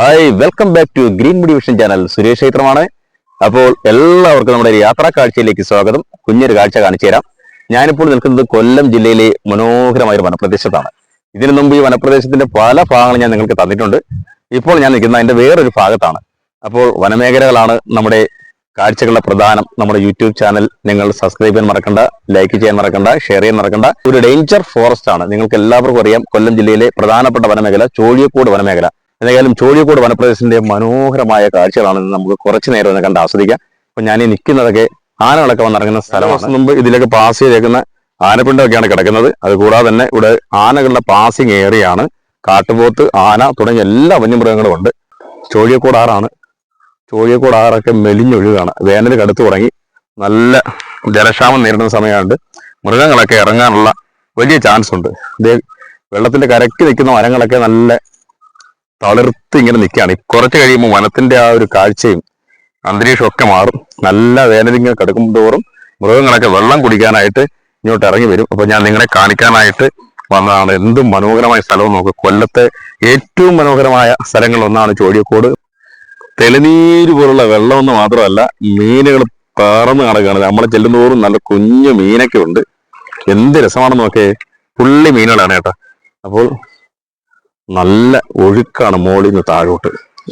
Hi welcome back to green മുടി vision channel Suresh ക്ഷേത്രമാണ്. അപ്പോൾ എല്ലാവർക്കും നമ്മുടെ യാത്രാ കാഴ്ചയിലേക്ക് സ്വാഗതം. കുഞ്ഞൊരു കാഴ്ച കാണിച്ചു തരാം. ഞാനിപ്പോൾ നിൽക്കുന്നത് കൊല്ലം ജില്ലയിലെ മനോഹരമായ ഒരു വനപ്രദേശത്താണ്. ഇതിനു മുമ്പ് ഈ വനപ്രദേശത്തിന്റെ പല ഭാഗങ്ങളും ഞാൻ നിങ്ങൾക്ക് തന്നിട്ടുണ്ട്. ഇപ്പോൾ ഞാൻ നിൽക്കുന്ന അതിന്റെ വേറൊരു ഭാഗത്താണ്. അപ്പോൾ വനമേഖലകളാണ് നമ്മുടെ കാഴ്ചകളുടെ പ്രധാനം. നമ്മുടെ യൂട്യൂബ് ചാനൽ നിങ്ങൾ സബ്സ്ക്രൈബ് ചെയ്യാൻ മറക്കണ്ട ലൈക്ക് ചെയ്യാൻ മറക്കണ്ട ഷെയർ ചെയ്യാൻ മറക്കണ്ട. ഒരു ഡേഞ്ചർ ഫോറസ്റ്റ് ആണ്. നിങ്ങൾക്ക് എല്ലാവർക്കും അറിയാം കൊല്ലം ജില്ലയിലെ പ്രധാനപ്പെട്ട വനമേഖല ചോഴിയക്കോട് വനമേഖല. എന്തായാലും ചോഴിയക്കോട് വനപ്രദേശത്തിന്റെ മനോഹരമായ കാഴ്ചകളാണ് നമുക്ക് കുറച്ചു നേരം ഒന്ന് കണ്ട് ആസ്വദിക്കാം. അപ്പൊ ഞാൻ ഈ നിൽക്കുന്നതൊക്കെ ആനകളൊക്കെ വന്നിറങ്ങുന്ന സ്ഥലമാണ്. മുമ്പ് ഇതിലേക്ക് പാസ് ചെയ്തേക്കുന്ന ആനപ്പിണ്ടൊക്കെയാണ് കിടക്കുന്നത്. അതുകൂടാതെ തന്നെ ഇവിടെ ആനകളുടെ പാസിംഗ് ഏറിയാണ് കാട്ടുപോത്ത് ആന തുടങ്ങിയ എല്ലാ വന്യമൃഗങ്ങളും ഉണ്ട്. ചോഴിയക്കോട് ആറാണ്. ചോഴിയക്കോട് ആറൊക്കെ മെലിഞ്ഞൊഴുകാണ്. വേനൽ കടുത്തു തുടങ്ങി. നല്ല ജലക്ഷാമം നേരിടുന്ന സമയമുണ്ട്. മൃഗങ്ങളൊക്കെ ഇറങ്ങാനുള്ള വലിയ ചാൻസ് ഉണ്ട്. വെള്ളത്തിന്റെ കരക്കി നിൽക്കുന്ന മരങ്ങളൊക്കെ നല്ല തളിർത്ത് ഇങ്ങനെ നിൽക്കുകയാണ്. കുറച്ച് കഴിയുമ്പോൾ വനത്തിന്റെ ആ ഒരു കാഴ്ചയും അന്തരീക്ഷമൊക്കെ മാറും. നല്ല വേനലിങ്ങനെ കിടക്കും തോറും മൃഗങ്ങളൊക്കെ വെള്ളം കുടിക്കാനായിട്ട് ഇങ്ങോട്ട് ഇറങ്ങി വരും. അപ്പോൾ ഞാൻ നിങ്ങളെ കാണിക്കാനായിട്ട് വന്നതാണ്. എന്തും മനോഹരമായ സ്ഥലവും നോക്കുക കൊല്ലത്തെ ഏറ്റവും മനോഹരമായ സ്ഥലങ്ങളൊന്നാണ് ചോടിയക്കോട് തെളിനീര് പോലുള്ള വെള്ളമൊന്നും മാത്രമല്ല മീനുകൾ പറന്ന് കിടക്കുകയാണ് നമ്മളെ ചെല്ലുന്തോറും നല്ല കുഞ്ഞു മീനൊക്കെ ഉണ്ട്. എന്ത് രസമാണെന്ന് നോക്കേ പുള്ളി മീനുകളാണ് കേട്ടോ. അപ്പോൾ നല്ല ഒഴുക്കാണ് മോളിൽ നിന്ന് താഴോട്ട്.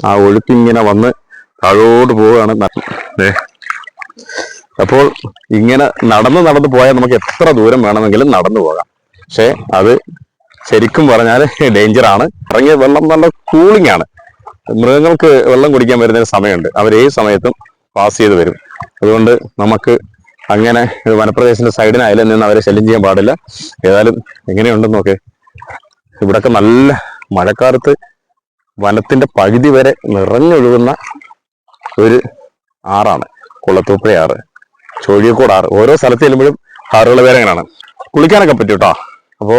ആ ഒഴുക്ക് ഇങ്ങനെ വന്ന് താഴോട്ട് പോവുകയാണ്. അപ്പോൾ ഇങ്ങനെ നടന്ന് നടന്ന് പോയാൽ നമുക്ക് എത്ര ദൂരം വേണമെങ്കിലും നടന്നു പോകാം. പക്ഷേ അത് ശരിക്കും പറഞ്ഞാൽ ഡേഞ്ചർ ആണ് ഇറങ്ങിയ വെള്ളം നല്ല കൂളിംഗ് ആണ് മൃഗങ്ങൾക്ക് വെള്ളം കുടിക്കാൻ വരുന്ന സമയമുണ്ട്. അവർ ഏത് സമയത്തും പാസ് ചെയ്ത് വരും. അതുകൊണ്ട് നമുക്ക് അങ്ങനെ വനപ്രദേശത്തിന്റെ സൈഡിനായാലും നിന്ന് അവരെ ശല്യം ചെയ്യാൻ പാടില്ല. ഏതായാലും എങ്ങനെയുണ്ടെന്ന് നോക്കേ. ഇവിടൊക്കെ നല്ല മഴക്കാലത്ത് വനത്തിന്റെ പകുതി വരെ നിറഞ്ഞൊഴുകുന്ന ഒരു ആറാണ്. കുളത്തൂപ്പുഴ ആറ് ചോഴിയക്കോട് ആറ്. ഓരോ സ്ഥലത്ത് ചെല്ലുമ്പോഴും ആറുകൾ വേറെ എങ്ങനെയാണ്? കുളിക്കാനൊക്കെ പറ്റും കേട്ടോ അപ്പോ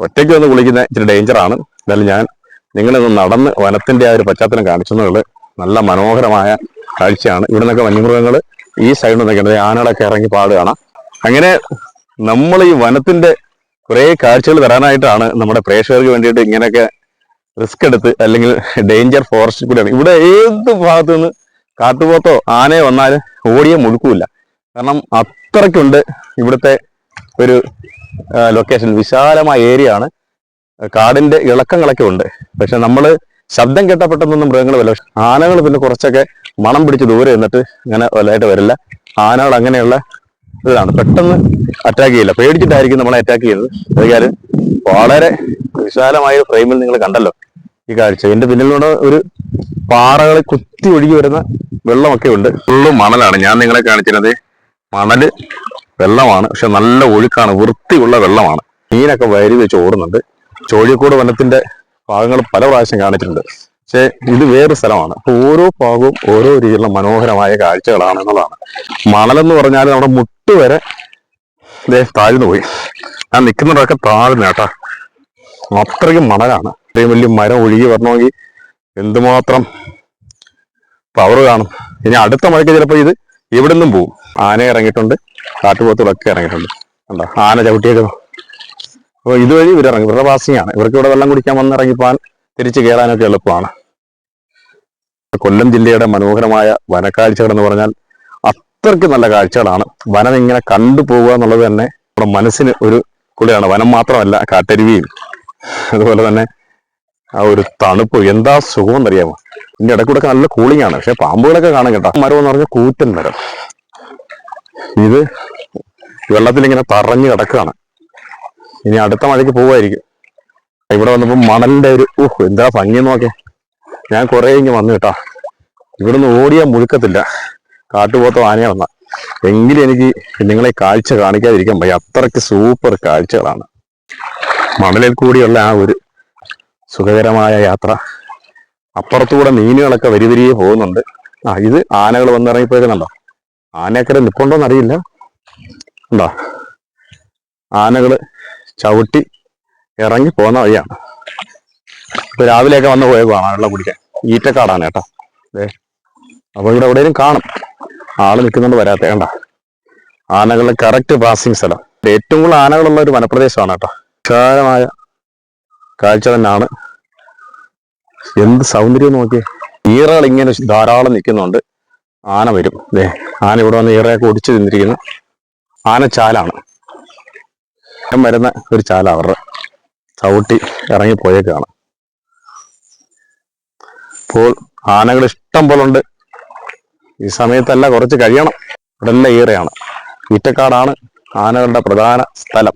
ഒറ്റയ്ക്ക് വന്ന് കുളിക്കുന്ന ഇച്ചിരി ഡേഞ്ചർ ആണ്. എന്നാലും ഞാൻ നിങ്ങളിന്ന് നടന്ന് വനത്തിന്റെ ആ ഒരു പശ്ചാത്തലം കാണിച്ചെന്നുള്ളത് നല്ല മനോഹരമായ കാഴ്ചയാണ്. ഇവിടെ നിന്നൊക്കെ വന്യമൃഗങ്ങൾ ഈ സൈഡിൽ നിന്നൊക്കെ ആനകളൊക്കെ ഇറങ്ങി പാടുകയാണ്. അങ്ങനെ നമ്മൾ ഈ വനത്തിന്റെ കുറെ കാഴ്ചകൾ തരാനായിട്ടാണ് നമ്മുടെ പ്രേക്ഷകർക്ക് വേണ്ടിയിട്ട് ഇങ്ങനെയൊക്കെ റിസ്ക് എടുത്ത് അല്ലെങ്കിൽ ഡേഞ്ചർ ഫോറസ്റ്റ് കൂടിയാണ്. ഇവിടെ ഏത് ഭാഗത്തു നിന്ന് കാട്ടുപോത്തോ ആനയോ വന്നാലും ഓടിയ മുഴുക്കൂല കാരണം അത്രയ്ക്കുണ്ട് ഇവിടുത്തെ ഒരു ലൊക്കേഷൻ വിശാലമായ ഏരിയ ആണ്. കാടിന്റെ ഇളക്കങ്ങളൊക്കെ ഉണ്ട്. പക്ഷെ നമ്മൾ ശബ്ദം കേട്ടപ്പെട്ടൊന്നും മൃഗങ്ങൾ വരില്ല. ആനകൾ പിന്നെ കുറച്ചൊക്കെ മണം പിടിച്ച് ദൂരെ നിന്നിട്ട് ഇങ്ങനെ വലുതായിട്ട് വരില്ല. ആനകൾ അങ്ങനെയുള്ള ഇതാണ്. പെട്ടെന്ന് അറ്റാക്ക് ചെയ്യില്ല. പേടിച്ചിട്ടായിരിക്കും നമ്മളെ അറ്റാക്ക് ചെയ്യുന്നത് അതായത് വളരെ വിശാലമായ ഫ്രെയിമിൽ നിങ്ങൾ കണ്ടല്ലോ ഈ കാഴ്ച. ഇതിന്റെ പിന്നിലൂടെ ഒരു പാറകളെ കുത്തി ഒഴുകി വരുന്ന വെള്ളമൊക്കെ ഉണ്ട്. ഫുള്ള് മണലാണ്. ഞാൻ നിങ്ങളെ കാണിച്ചിരുന്നത് മണൽ വെള്ളമാണ്. പക്ഷെ നല്ല ഒഴുക്കാണ്. വൃത്തിയുള്ള വെള്ളമാണ്. മീനൊക്കെ വരി വെച്ച് ഓടുന്നുണ്ട്. ചോഴിക്കോട് വനത്തിന്റെ ഭാഗങ്ങൾ പല പ്രാവശ്യം കാണിച്ചിട്ടുണ്ട്. പക്ഷേ ഇത് വേറൊരു സ്ഥലമാണ്. അപ്പോൾ ഓരോ ഭാഗവും ഓരോ രീതിയിലുള്ള മനോഹരമായ കാഴ്ചകളാണ് എന്നുള്ളതാണ്. മണലെന്ന് പറഞ്ഞാൽ നമ്മുടെ മുട്ട് വരെ ദേ താഴ്ന്നു പോയി. ഞാൻ നിൽക്കുന്നവരൊക്കെ താഴ്ന്നു കേട്ടാ. അത്രയ്ക്കും മണലാണ്. ഇത്രയും വലിയ മരം ഒഴുകി വരണമെങ്കിൽ എന്തുമാത്രം പവർ കാണും. ഇനി അടുത്ത മഴയ്ക്ക് ചിലപ്പോൾ ഇത് ഇവിടെ നിന്നും പോവും. ആന ഇറങ്ങിയിട്ടുണ്ട്. കാട്ടുപോത്തുകളൊക്കെ ഇറങ്ങിയിട്ടുണ്ട്. കണ്ടോ? ആന ചവിട്ടിയൊക്കെ അപ്പോൾ ഇതുവഴി ഇവർ ഇറങ്ങി ഇവരുടെ പാസിംഗ് ആണ്. ഇവർക്ക് ഇവിടെ വെള്ളം കുടിക്കാൻ വന്നിറങ്ങിപ്പോവാൻ തിരിച്ചു കയറാനൊക്കെ എളുപ്പമാണ്. കൊല്ലം ജില്ലയുടെ മനോഹരമായ വനക്കാഴ്ചകൾ എന്ന് പറഞ്ഞാൽ അത്രയ്ക്ക് നല്ല കാഴ്ചകളാണ്. വനം ഇങ്ങനെ കണ്ടു പോവുക എന്നുള്ളത് തന്നെ നമ്മുടെ മനസ്സിന് ഒരു കുളിയാണ് വനം മാത്രമല്ല കാട്ടരുവിയും. അതുപോലെ തന്നെ ആ ഒരു തണുപ്പ്. എന്താ സുഖം എന്നറിയാമോ ഇതിന്റെ ഇടയ്ക്കൂടെ നല്ല കൂളിംഗ് ആണ്. പക്ഷെ പാമ്പുകളൊക്കെ കാണാൻ കേട്ടോ. മരം എന്ന് പറഞ്ഞാൽ കൂറ്റൻ മരം. ഇത് വെള്ളത്തിൽ ഇങ്ങനെ തറഞ്ഞു കിടക്കുകയാണ്. ഇനി അടുത്ത മഴയ്ക്ക് പോവായിരിക്കും ഇവിടെ വന്നപ്പോൾ മണലിന്റെ ഒരു ഊഹ് എന്താ ഭംഗി നോക്കെ ഞാൻ കുറേ ഇങ്ങനെ വന്നു കേട്ടാ. ഇവിടുന്ന് ഓടിയാൽ മുഴുക്കത്തില്ല. കാട്ടുപോത്തോ ആനയാ വന്ന. എങ്കിലും എനിക്ക് നിങ്ങളെ കാഴ്ച കാണിക്കാതിരിക്കാൻ വയ്യ. അത്രയ്ക്ക് സൂപ്പർ കാഴ്ചകളാണ്. മണലിൽ കൂടിയുള്ള ആ ഒരു സുഖകരമായ യാത്ര. അപ്പുറത്തുകൂടെ മീനുകളൊക്കെ വരി വരിയെ പോകുന്നുണ്ട്. ആ ഇത് ആനകൾ വന്നിറങ്ങിപ്പോയിരുന്നുണ്ടോ ആനയൊക്കെ നിപ്പുണ്ടോന്ന് അറിയില്ല ഉണ്ടോ ആനകൾ ചവിട്ടി ഇറങ്ങി പോകുന്ന വഴിയാണ്. ഇപ്പൊ രാവിലെയൊക്കെ വന്ന് പോയേക്കുവാണ് വെള്ളം കുടിക്കാൻ. ഈറ്റക്കാടാണ് കേട്ടോ. അതെ അപ്പൊ ഇവിടെ എവിടെയും കാണും. ആൾ നിൽക്കുന്നുണ്ട് വരാത്ത കണ്ട? ആനകളുടെ കറക്റ്റ് പാസിംഗ് സ്ഥലം. ഏറ്റവും കൂടുതൽ ആനകളുള്ള ഒരു വനപ്രദേശമാണ് കേട്ടോ. വിശാലമായ കാഴ്ച തന്നെയാണ്. എന്ത് സൗന്ദര്യം നോക്കി ഈറകൾ ഇങ്ങനെ ധാരാളം നിൽക്കുന്നുണ്ട് ആന വരും. ദേ ആന ഇവിടെ വന്ന് ഈറയൊക്കെ ഒടിച്ചു തിന്നിരിക്കുന്നു. ആനച്ചാലാണ് ഞാൻ വരുന്ന ഒരു ചാല അവരുടെ. ചവിട്ടി ഇറങ്ങി പോയേക്കാണ് അപ്പോൾ ആനകൾ ഇഷ്ടം പോലെ ഉണ്ട്. ഈ സമയത്തല്ല കുറച്ച് കഴിയണം. ഇവിടെ എല്ലാം ഈറയാണ് ഈറ്റക്കാടാണ് ആനകളുടെ പ്രധാന സ്ഥലം.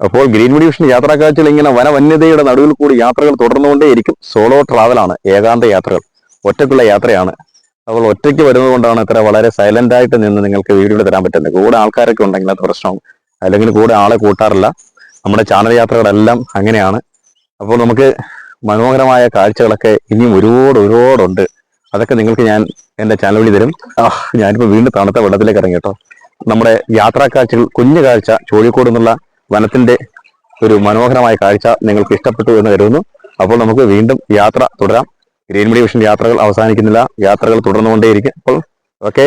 അപ്പോൾ ഗ്രീൻ വിഷൻ യാത്രാക്കാഴ്ചയിൽ ഇങ്ങനെ വനവന്യതയുടെ നടുവിൽ കൂടി യാത്രകൾ തുടർന്നുകൊണ്ടേയിരിക്കും. സോളോ ട്രാവലാണ് ഏകാന്ത യാത്രകൾ. ഒറ്റക്കുള്ള യാത്രയാണ്. അപ്പോൾ ഒറ്റയ്ക്ക് വരുന്നത് കൊണ്ടാണ് ഇത്ര വളരെ സൈലന്റ് ആയിട്ട് നിന്ന് നിങ്ങൾക്ക് വീഡിയോ തരാൻ പറ്റുന്നത്. കൂടെ ആൾക്കാരൊക്കെ ഉണ്ടെങ്കിൽ അത് പ്രശ്നം അല്ലെങ്കിൽ കൂടെ ആളെ കൂട്ടാറില്ല. നമ്മുടെ ചാനൽ യാത്രകളെല്ലാം അങ്ങനെയാണ്. അപ്പോൾ നമുക്ക് മനോഹരമായ കാഴ്ചകളൊക്കെ ഇനിയും ഒരുപാട് ഒരുപാടുണ്ട്. അതൊക്കെ നിങ്ങൾക്ക് ഞാൻ എന്റെ ചാനൽ വഴി തരും. ഞാനിപ്പോൾ വീണ്ടും തണുത്ത വെള്ളത്തിലേക്ക് ഇറങ്ങി കേട്ടോ. നമ്മുടെ യാത്രാ കാഴ്ചകൾ കുഞ്ഞു കാഴ്ച ചോഴിക്കോട് എന്നുള്ള വനത്തിന്റെ ഒരു മനോഹരമായ കാഴ്ച നിങ്ങൾക്ക് ഇഷ്ടപ്പെട്ടു എന്ന് കരുതുന്നു. അപ്പോൾ നമുക്ക് വീണ്ടും യാത്ര തുടരാം. ഗ്രീൻ മെഡിവിഷൻ വിഷൻ യാത്രകൾ അവസാനിക്കുന്നില്ല. യാത്രകൾ തുടർന്നുകൊണ്ടേയിരിക്കും. അപ്പോൾ ഓക്കെ